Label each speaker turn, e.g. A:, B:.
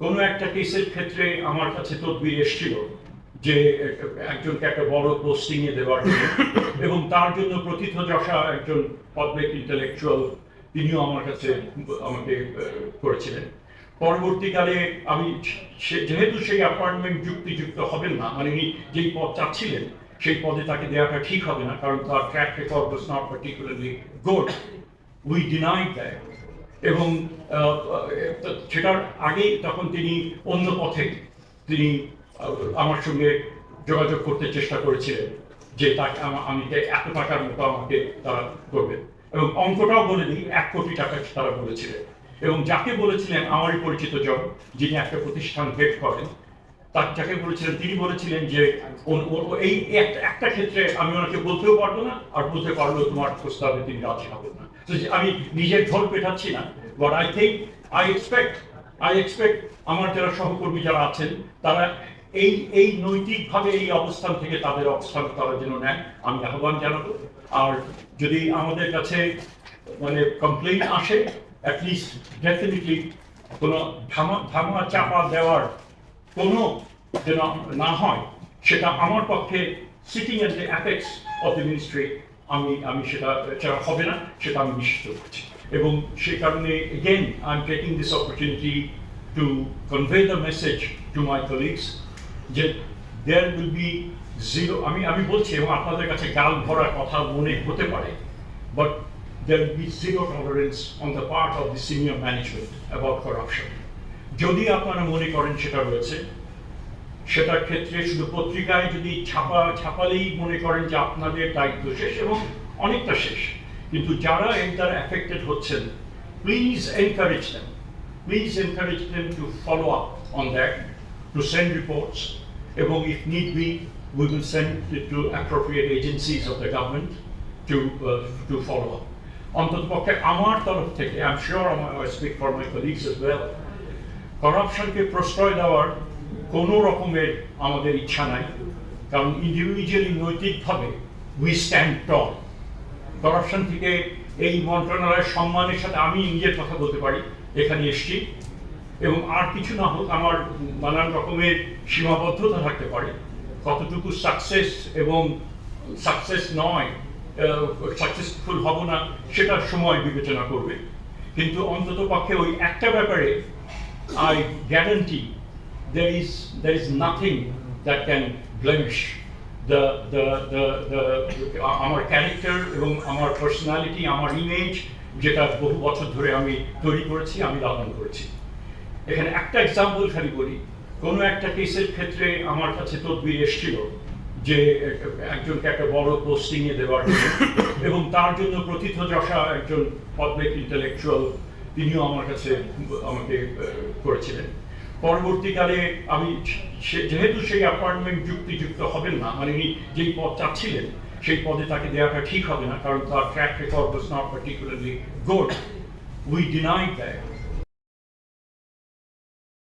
A: কোনো একটা কেসের ক্ষেত্রে আমার কাছে তদবির এসেছিল যে একজনকে একটা বড় পোস্টিং এ দেওয়ার জন্য। এবং তার জন্য প্রথিতযশা একজন পাবলিক ইন্টেলেকচুয়াল তিনিও আমার কাছে আমাকে করেছিলেন। পরবর্তীকালে আমি যেহেতু সেই অ্যাপয়েন্টমেন্ট যুক্তিযুক্ত হবেন না মানে উনি যেই পদ চাচ্ছিলেন, সেই পদে তাকে দেওয়াটা ঠিক হবে না, কারণ তার track record was not particularly good we denied that এবং সেটার আগেই তখন তিনি অন্য পথে তিনি আমার সঙ্গে যোগাযোগ করতে চেষ্টা করেছিলেন যে তাকে আমি এত টাকার মতো আমাকে তারা করবে এবং অঙ্কটাও বলে দিই এক কোটি টাকা তারা বলেছিলেন। এবং যাকে বলেছিলেন, আমারই পরিচিত জন, যিনি একটা প্রতিষ্ঠান হেড করেন তার যাকে বলেছিলেন, তিনি বলেছিলেন যে এই একটা- ক্ষেত্রে আমি ওনাকে বলতেও পারব না, আর বলতে পারলেও তোমার প্রস্তাবে তিনি রাজি হবেন না। তো আমি নিজের ঢোল পেটাচ্ছি না but I think I expect I expect আমার যারা সহকর্মী যারা আছেন, তারা এই এই নৈতিকভাবে এই অবস্থান থেকে তাদের অবস্থান তারা যেন নেয়, আমি আহ্বান জানাব। আর যদি আমাদের কাছে মানে কমপ্লেন আসে অ্যাটলিস্ট ডেফিনেটলি কোনো ধামা ধামা চাপা দেওয়ার কোনো যেন না হয়, সেটা আমার পক্ষে sitting at the apex of the ministry আমি আমি সেটা সেটা হবে না, সেটা আমি নিশ্চিত করছি এবং সে কারণে again I am taking this opportunity to convey the message to my colleagues যে দেয়ার উইল বি জিরো আমি আমি বলছি এবং আপনাদের কাছে গাল ভরা কথা মনে হতে পারে but there will be zero tolerance on the part of the senior management about corruption. যদি আপনারা মনে করেন সেটা রয়েছে সেটার ক্ষেত্রে শুধু পত্রিকায় যদি ছাপা ছাপালেই মনে করেন যে আপনাদের দায়িত্ব শেষ এবং অনেকটা শেষ কিন্তু যারা দ্বারা এফেক্টেড হচ্ছেন please encourage them please encourage them to follow up on that to send reports এবং if need be we will send it to appropriate agencies of the government to uh, to follow up. অন্ততপক্ষে আমার তরফ থেকে I am sure I speak for my colleagues as well করাপশনকে প্রশ্রয় দেওয়ার কোনো রকমের আমাদের ইচ্ছা নাই। কারণ ইন্ডিভিজুয়ালি, নৈতিকভাবে উই স্ট্যান্ড টল করাপশন থেকে এই মন্ত্রণালয়ের সম্মানের সাথে আমি নিজের কথা বলতে পারি, এখানে এসছি। এবং আর কিছু না হোক, আমার নানান রকমের সীমাবদ্ধতা থাকতে পারে। কতটুকু সাকসেস এবং সাকসেস নয় সাকসেসফুল হব না সেটা সময় বিবেচনা করবে। কিন্তু অন্তত পক্ষে ওই একটা ব্যাপারে I guarantee there is there is nothing that can blemish the the the the আমার ক্যারেক্টার এবং আমার পার্সোনালিটি আমার ইমেজ যেটা বহু বছর ধরে আমি তৈরি করেছি, আমি লালন করেছি। এখানে একটা এক্সাম্পল খালি বলি। কোনো একটা কেসের ক্ষেত্রে আমার কাছে তদবির এসেছিল যে একজনকে একটা বড় পোস্টিং এ দেওয়ার জন্য, এবং তার জন্য প্রথিতযশা একজন পাবলিক ইন্টেলেকচুয়াল তিনিও আমার কাছে আমাকে করেছিলেন। পরবর্তীকালে আমি যেহেতু সেই অ্যাপয়েন্টমেন্ট যুক্তিযুক্ত হবেন না মানে উনি যেই পদ চাচ্ছিলেন, সেই পদে তাকে দেওয়াটা ঠিক হবে না, কারণ তার track record was not particularly good we denied that